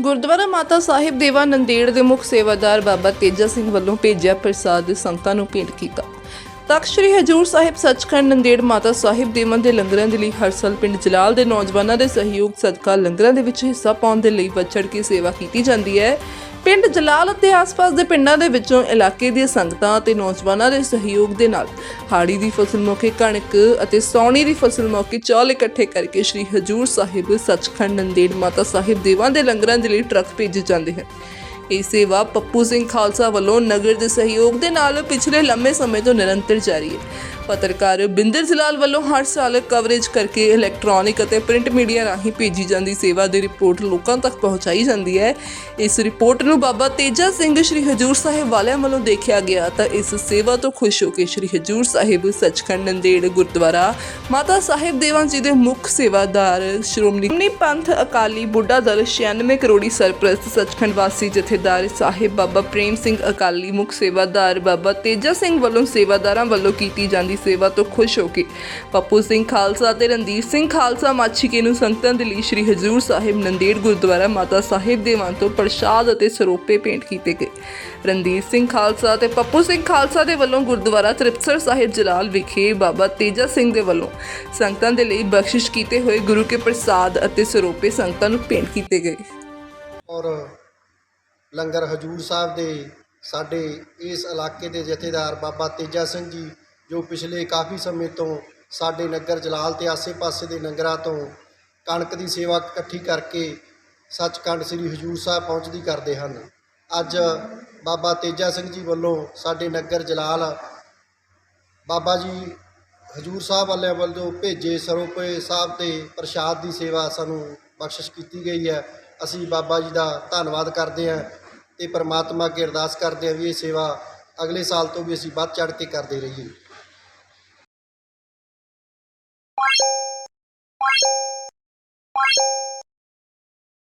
ਗੁਰਦੁਆਰਾ ਮਾਤਾ ਸਾਹਿਬ ਦੇਵਾ ਨੰਦੇੜ ਦੇ ਮੁੱਖ ਸੇਵਾਦਾਰ ਬਾਬਾ ਤੇਜਾ ਸਿੰਘ ਵੱਲੋਂ ਭੇਜਿਆ ਪ੍ਰਸਾਦ ਸੰਗਤਾਂ ਨੂੰ ਭੇਂਟ ਕੀਤਾ। ਤਖਤ ਸ੍ਰੀ ਹਜੂਰ ਸਾਹਿਬ ਸੱਚਖੰਡ ਨੰਦੇੜ ਮਾਤਾ ਸਾਹਿਬ ਦੇਵਨ ਦੇ ਲੰਗਰਾਂ ਦੇ ਲਈ ਹਰ ਸਾਲ ਪਿੰਡ ਜਲਾਲ ਦੇ ਨੌਜਵਾਨਾਂ ਦੇ ਸਹਿਯੋਗ ਸਦਕਾ ਲੰਗਰਾਂ ਦੇ ਵਿੱਚ ਹਿੱਸਾ ਪਾਉਣ ਦੇ ਲਈ ਵੱਛੜ ਕੇ ਸੇਵਾ ਕੀਤੀ ਜਾਂਦੀ ਹੈ। ਪਿੰਡ ਜਲਾਲ ਅਤੇ ਆਸ-ਪਾਸ ਦੇ ਪਿੰਡਾਂ ਦੇ ਵਿੱਚੋਂ ਇਲਾਕੇ ਦੀਆਂ ਸੰਗਤਾਂ ਅਤੇ ਨੌਜਵਾਨਾਂ ਦੇ ਸਹਿਯੋਗ ਦੇ ਨਾਲ ਹਾੜੀ ਦੀ ਫਸਲ ਮੌਕੇ ਕਣਕ ਅਤੇ ਸੌਣੀ ਦੀ ਫਸਲ ਮੌਕੇ ਚੌਲ ਇਕੱਠੇ ਕਰਕੇ ਸ੍ਰੀ ਹਜੂਰ ਸਾਹਿਬ ਸੱਚਖੰਡ ਨੰਦੇੜ ਮਾਤਾ ਸਾਹਿਬ ਦੇਵਾਂ ਦੇ ਲੰਗਰਾਂ ਦੇ ਲਈ ਟਰੱਕ ਭੇਜੇ ਜਾਂਦੇ ਹਨ। ਇਹ ਸੇਵਾ ਪੱਪੂ ਸਿੰਘ ਖਾਲਸਾ ਵੱਲੋਂ ਨਗਰ ਦੇ ਸਹਿਯੋਗ ਦੇ ਨਾਲ ਪਿਛਲੇ ਲੰਮੇ ਸਮੇਂ ਤੋਂ ਨਿਰੰਤਰ ਜਾਰੀ ਹੈ। ਪੱਤਰਕਾਰ ਬਿੰਦਰ ਜਲਾਲ ਵੱਲੋਂ ਹਰ ਸਾਲ ਕਵਰੇਜ ਕਰਕੇ ਇਲੈਕਟ੍ਰੋਨਿਕ ਅਤੇ ਪ੍ਰਿੰਟ ਮੀਡੀਆ ਰਾਹੀਂ ਭੇਜੀ ਜਾਂਦੀ ਸੇਵਾ ਦੀ ਰਿਪੋਰਟ ਲੋਕਾਂ ਤੱਕ ਪਹੁੰਚਾਈ ਜਾਂਦੀ ਹੈ। ਇਸ ਰਿਪੋਰਟ ਨੂੰ ਬਾਬਾ ਤੇਜਾ ਸਿੰਘ ਸ੍ਰੀ ਹਜੂਰ ਸਾਹਿਬ ਵਾਲਿਆਂ ਵੱਲੋਂ ਦੇਖਿਆ ਗਿਆ ਤਾਂ ਇਸ ਸੇਵਾ ਤੋਂ ਖੁਸ਼ ਹੋ ਕੇ ਸ੍ਰੀ ਹਜੂਰ ਸਾਹਿਬ ਸੱਚਖੰਡ ਨੰਦੇੜ ਗੁਰਦੁਆਰਾ ਮਾਤਾ ਸਾਹਿਬ ਦੇਵਾਂ ਜੀ ਦੇ ਮੁੱਖ ਸੇਵਾਦਾਰ ਸ਼੍ਰੋਮਣੀ ਸ਼੍ਰੋਮਣੀ ਪੰਥ ਅਕਾਲੀ ਬੁੱਢਾ ਦਲ 96 ਕਰੋੜੀ ਸਰਪ੍ਰਸਤ ਸੱਚਖੰਡ ਵਾਸੀ ਜਥੇਦਾਰ ਸਾਹਿਬ ਬਾਬਾ ਪ੍ਰੇਮ ਸਿੰਘ ਅਕਾਲੀ ਮੁੱਖ ਸੇਵਾਦਾਰ ਬਾਬਾ ਤੇਜਾ ਸਿੰਘ ਵੱਲੋਂ ਸੇਵਾਦਾਰਾਂ ਵੱਲੋਂ ਕੀਤੀ ਜਾਂਦੀ ਸੇਵਾ ਤੋਂ ਖੁਸ਼ ਹੋ ਕੇ। ਪੱਪੂ ਸਿੰਘ ਖਾਲਸਾ ਤੇ ਰਣਦੀਪ ਸਿੰਘ ਖਾਲਸਾ ਮਾਛੀਕੇ ਨੂੰ ਸੰਗਤਾਂ ਦੇ ਲਈ ਸ੍ਰੀ ਹਜੂਰ ਸਾਹਿਬ ਨੰਦੇੜ ਗੁਰਦੁਆਰਾ ਮਾਤਾ ਸਾਹਿਬ ਦੇਵਾਂ ਤੋਂ ਪ੍ਰਸ਼ਾਦ ਅਤੇ ਸਰੋਪੇ ਭੇਂਟ ਕੀਤੇ ਗਏ। ਰਣਦੀਪ ਸਿੰਘ ਖਾਲਸਾ ਤੇ ਪੱਪੂ ਸਿੰਘ ਖਾਲਸਾ ਦੇ ਵੱਲੋਂ ਗੁਰਦੁਆਰਾ ਤ੍ਰਿਪਸਰ ਸਾਹਿਬ ਜਲਾਲ ਵਿਖੇ ਬਾਬਾ ਤੇਜਾ ਸਿੰਘ ਦੇ ਵੱਲੋਂ ਸੰਗਤਾਂ ਦੇ ਲਈ ਬਖਸ਼ਿਸ਼ ਕੀਤੇ ਹੋਏ ਗੁਰੂ ਕੇ ਪ੍ਰਸਾਦ ਅਤੇ ਸਰੋਪੇ ਸੰਗਤਾਂ ਨੂੰ ਭੇਂਟ ਕੀਤੇ ਗਏ। ਔਰ ਲੰਗਰ ਹਜੂਰ ਸਾਹਿਬ ਦੇ ਸਾਡੇ ਇਸ ਇਲਾਕੇ ਦੇ ਜਥੇਦਾਰ ਬਾਬਾ ਤੇਜਾ ਸਿੰਘ ਜੀ ਜੋ ਪਿਛਲੇ ਕਾਫੀ ਸਮੇਂ ਤੋਂ ਸਾਡੇ ਨਗਰ ਜਲਾਲ ਤੇ ਆਸੇ-ਪਾਸੇ ਦੇ ਨਗਰਾਂ ਤੋਂ ਕਣਕ ਦੀ ਸੇਵਾ ਇਕੱਠੀ ਕਰਕੇ ਸੱਚਖੰਡ ਸ੍ਰੀ ਹਜੂਰ ਸਾਹਿਬ ਪਹੁੰਚਦੀ ਕਰਦੇ ਹਨ। ਅੱਜ ਬਾਬਾ ਤੇਜਾ ਸਿੰਘ ਜੀ ਵੱਲੋਂ ਸਾਡੇ ਨਗਰ ਜਲਾਲ ਬਾਬਾ ਜੀ ਹਜੂਰ ਸਾਹਿਬ ਵਾਲਿਆਂ ਵੱਲੋਂ ਭੇਜੇ ਸਰੋਪੇ ਸਾਹਿਬ ਤੇ ਪ੍ਰਸ਼ਾਦ ਦੀ ਸੇਵਾ ਸਾਨੂੰ ਬਖਸ਼ਿਸ਼ ਕੀਤੀ ਗਈ ਹੈ। ਅਸੀਂ ਬਾਬਾ ਜੀ ਦਾ ਧੰਨਵਾਦ ਕਰਦੇ ਹਾਂ ਤੇ ਪ੍ਰਮਾਤਮਾ ਅੱਗੇ ਅਰਦਾਸ ਕਰਦੇ ਹਾਂ ਵੀ ਇਹ ਸੇਵਾ ਅਗਲੇ ਸਾਲ ਤੋਂ ਵੀ ਅਸੀਂ ਵੱਧ ਚੜ੍ਹ ਕੇ ਕਰਦੇ ਰਹੀਏ।